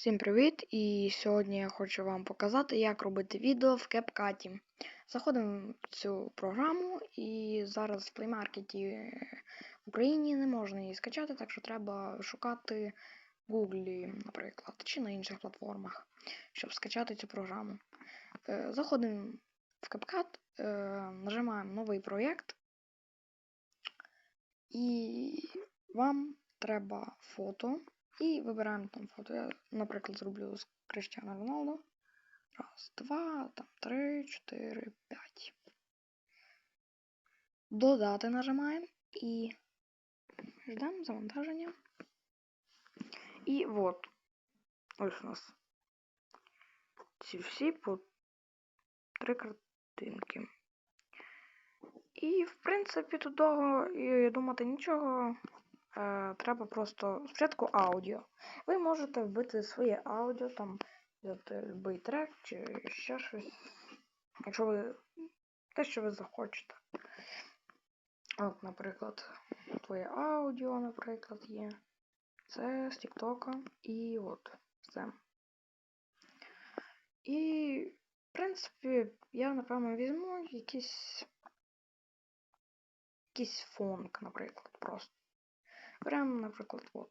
Всім привіт! І сьогодні я хочу вам показати, як робити відео в CapCut. Заходимо в цю програму, і зараз в Play Market в Україні не можна її скачати, так що треба шукати в Google, наприклад, чи на інших платформах, щоб скачати цю програму. Е, Заходимо в CapCut, е, нажимаємо новий проєкт, і вам треба фото. І вибираємо там фото. Я, наприклад, зроблю з Криштіану Роналду. Раз, два, там, три, чотири, п'ять. Додати нажимаємо і ждемо завантаження. І от. Ось у нас ці всі по три картинки. І, в принципі, тут довго і думати нічого. Е, треба просто спочатку аудіо. Ви можете вбити своє аудіо, там будь-який трек чи ще щось. Якщо ви те, що ви захочете. От, наприклад, твоє аудіо, наприклад, є. Це з Тіктока і от це. І, в принципі, я, напевно, візьму якийсь якийсь фонк, наприклад, просто. Беремо, наприклад, от.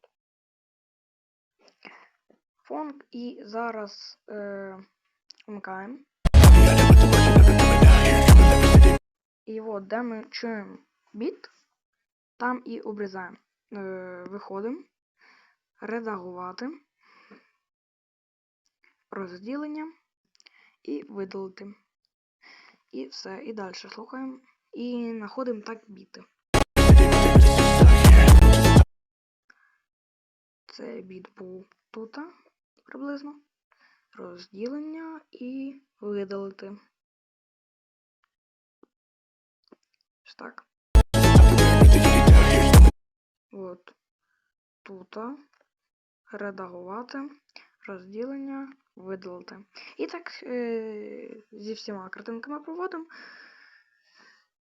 Фонк і зараз е, вмикаємо. І от, де ми чуємо біт, там і обрізаємо. Е, виходимо, редагувати, розділення і видалити. І все. І далі слухаємо. І знаходимо так біти. Це біт був тут приблизно. Розділення і видалити. Ось так. От. Тут. Редагувати, розділення, видалити. І так е зі всіма картинками проводимо,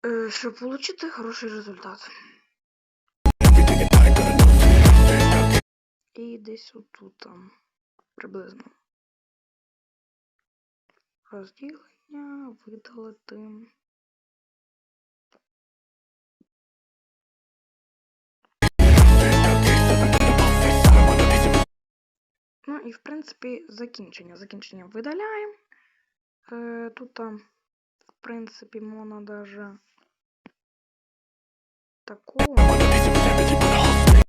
е щоб отримати хороший результат. І десь отут там приблизно. Розділення, видалити. Ну і в принципі закінчення. Закінчення видаляємо. Е, Тут в принципі, можна даже такого.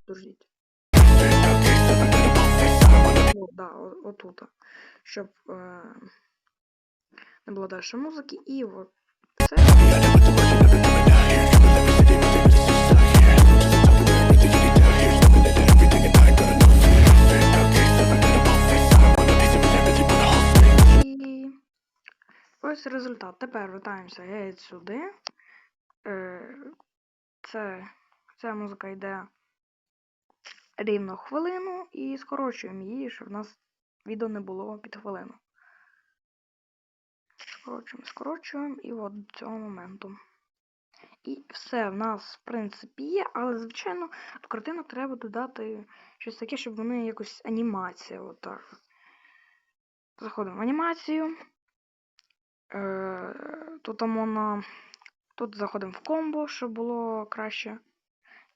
Подождіть. Ну, да, отут. Щоб е, не було далі музики. І от це. І ось результат. Тепер вертаємося геть сюди. Е, це, Ця музика йде рівно хвилину і скорочуємо її, щоб в нас відео не було під хвилину. Скорочуємо, скорочуємо і от до цього моменту. І все в нас, в принципі, є, але, звичайно, до картинок треба додати щось таке, щоб вони якось анімація. Отак. Заходимо в анімацію. Е, Тут можна. Тут заходимо в комбо, щоб було краще.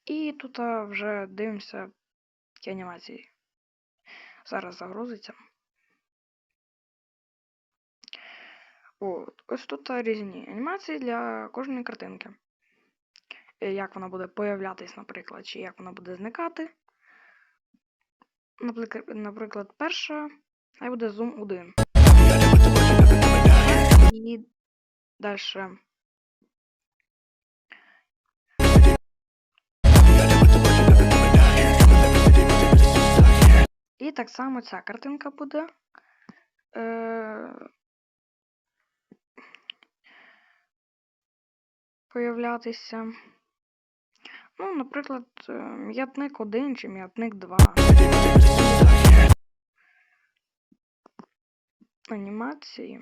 І тут вже дивимося ті анімації. Зараз загрузиться. От. Ось тут різні анімації для кожної картинки. Як вона буде появлятись, наприклад, чи як вона буде зникати. Наприклад, перша, хай буде зум 1. І далі. І так само ця картинка буде. Е... Появлятися. Ну, наприклад, м'ятник 1 чи м'ятник 2. Анімації.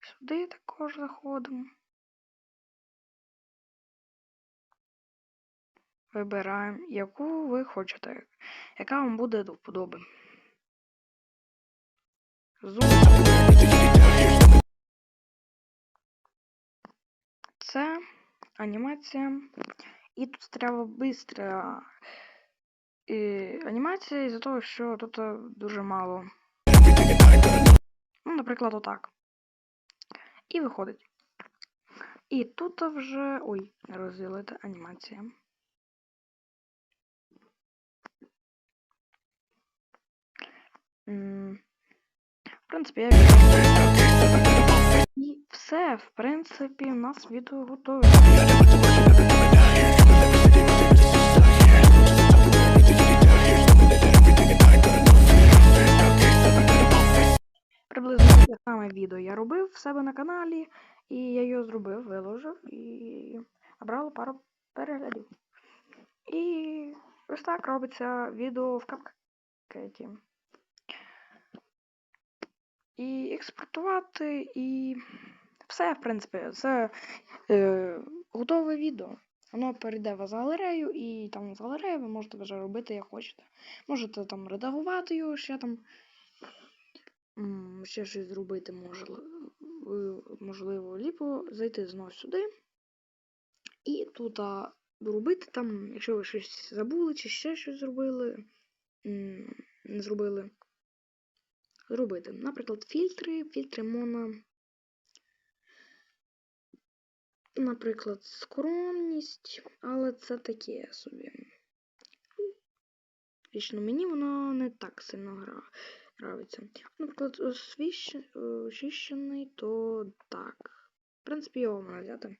Сюди також заходимо. Вибираємо, яку ви хочете, яка вам буде до вподоби. Це анімація. І тут треба бистра анімація із-за того, що тут е, дуже мало. Ну, наприклад, отак. І виходить. І тут вже. Ой, розділити анімація. В принципі, я. І все, в принципі, у нас відео готове. Приблизно таке саме відео я робив в себе на каналі, і я його зробив, виложив і набрало пару переглядів. І ось так робиться відео в капкеті. І експортувати, і все, в принципі, це е, готове відео. Воно перейде вас в галерею, і там з галереї ви можете вже робити як хочете. Можете там редагувати його, ще там ще щось зробити, можливо, можливо, ліпо зайти знову сюди. І тут а, робити там, якщо ви щось забули, чи ще щось зробили, не зробили. Зробити. Наприклад, фільтри, фільтри моно. Наприклад, скромність, але це таке собі. Лічно мені воно не так сильно гра... гравиться. Наприклад, освіщ... очищений, то так. В принципі, його можна взяти.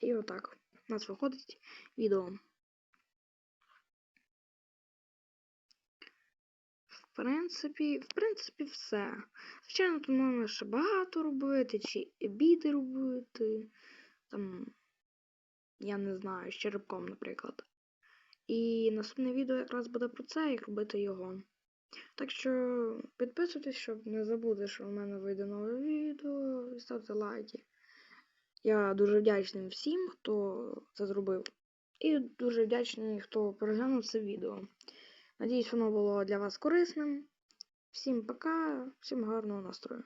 І отак. У нас виходить відео. В принципі, в принципі, все. Звичайно, тут можна ще багато робити, чи біди робити. Там, я не знаю, з черепком, наприклад. І наступне відео якраз буде про це, як робити його. Так що підписуйтесь, щоб не забути, що в мене вийде нове відео. І ставте лайки. Я дуже вдячний всім, хто це зробив. І дуже вдячний, хто переглянув це відео. Надіюсь, воно було для вас корисним. Всім пока, всім гарного настрою.